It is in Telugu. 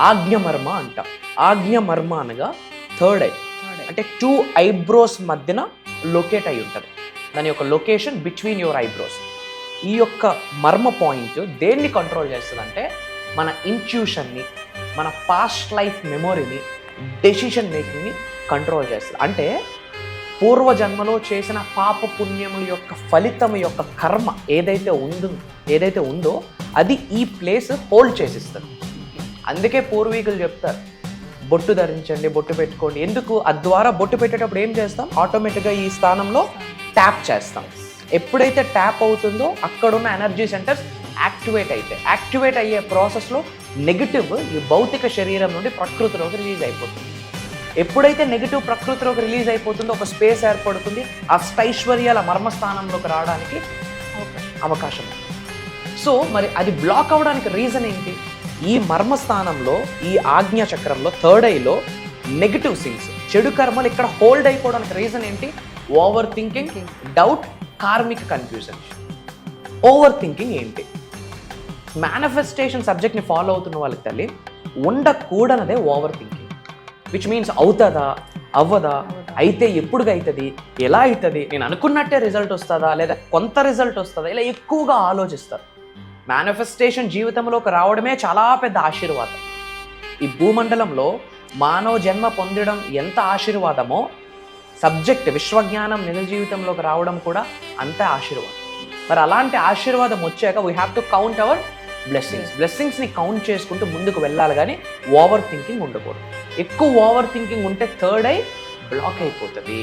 ఆజ్ఞమర్మ అంటాం. ఆజ్ఞమర్మ అనగా థర్డ్ ఐ అంటే టూ ఐబ్రోస్ మధ్యన లొకేట్ అయి ఉంటుంది. దాని యొక్క లొకేషన్ బిట్వీన్ యువర్ ఐబ్రోస్ ఈ యొక్క మర్మ పాయింట్ దేన్ని కంట్రోల్ చేస్తుందంటే మన ఇంట్యూషన్ని మన పాస్ట్ లైఫ్ మెమొరీని డెసిషన్ మేకింగ్ని కంట్రోల్ చేస్తుంది. అంటే పూర్వజన్మలో చేసిన పాప పుణ్యముల యొక్క ఫలితం యొక్క కర్మ ఏదైతే ఉందో ఏదైతే ఉందో అది ఈ ప్లేస్ హోల్డ్ చేసిస్తుంది. అందుకే పూర్వీకులు చెప్తారు బొట్టు ధరించండి బొట్టు పెట్టుకోండి. ఎందుకు? అద్వారా బొట్టు పెట్టేటప్పుడు ఏం చేస్తాం? ఆటోమేటిక్గా ఈ స్థానంలో ట్యాప్ చేస్తాం. ఎప్పుడైతే ట్యాప్ అవుతుందో అక్కడున్న ఎనర్జీ సెంటర్స్ యాక్టివేట్ అయితే యాక్టివేట్ అయ్యే ప్రాసెస్లో నెగిటివ్ ఈ భౌతిక శరీరం నుండి ప్రకృతిలోకి రిలీజ్ అయిపోతుంది. ఎప్పుడైతే నెగిటివ్ ప్రకృతిలోకి రిలీజ్ అయిపోతుందో ఒక స్పేస్ ఏర్పడుతుంది అష్టైశ్వర్యాల మర్మస్థానంలోకి రావడానికి అవకాశం సో మరి అది బ్లాక్ అవ్వడానికి రీజన్ ఏంటి? ఈ మర్మస్థానంలో ఈ ఆజ్ఞా చక్రంలో థర్డ్ ఐలో నెగిటివ్ థింగ్స్ చెడు కర్మలు ఇక్కడ హోల్డ్ అయిపోవడానికి రీజన్ ఏంటి? Overthinking doubt karmic confusion overthinking ఏంటి మేనిఫెస్టేషన్ సబ్జెక్ట్ని ఫాలో అవుతున్న వాళ్ళకి తల్లి ఉండకూడనదే ఓవర్ థింకింగ్ విచ్ మీన్స్ అవుతుందా అవ్వదా అయితే ఎప్పుడుగా అవుతుంది ఎలా అవుతుంది నేను అనుకున్నట్టే రిజల్ట్ వస్తుందా లేదా కొంత రిజల్ట్ వస్తుందా ఇలా ఎక్కువగా ఆలోచిస్తారు. మేనిఫెస్టేషన్ జీవితంలోకి రావడమే చాలా పెద్ద ఆశీర్వాదం. ఈ భూమండలంలో మానవ జన్మ పొందడం ఎంత ఆశీర్వాదమో సబ్జెక్ట్ విశ్వజ్ఞానం నిజ జీవితంలోకి రావడం కూడా అంతే ఆశీర్వాదం. మరి అలాంటి ఆశీర్వాదం వచ్చాక we have to count our blessings బ్లెస్సింగ్స్ని count చేసుకుంటూ ముందుకు వెళ్ళాలి కానీ ఓవర్ థింకింగ్ ఉండకూడదు. ఎక్కువ ఓవర్ థింకింగ్ ఉంటే థర్డ్ ఐ బ్లాక్ అయిపోతుంది.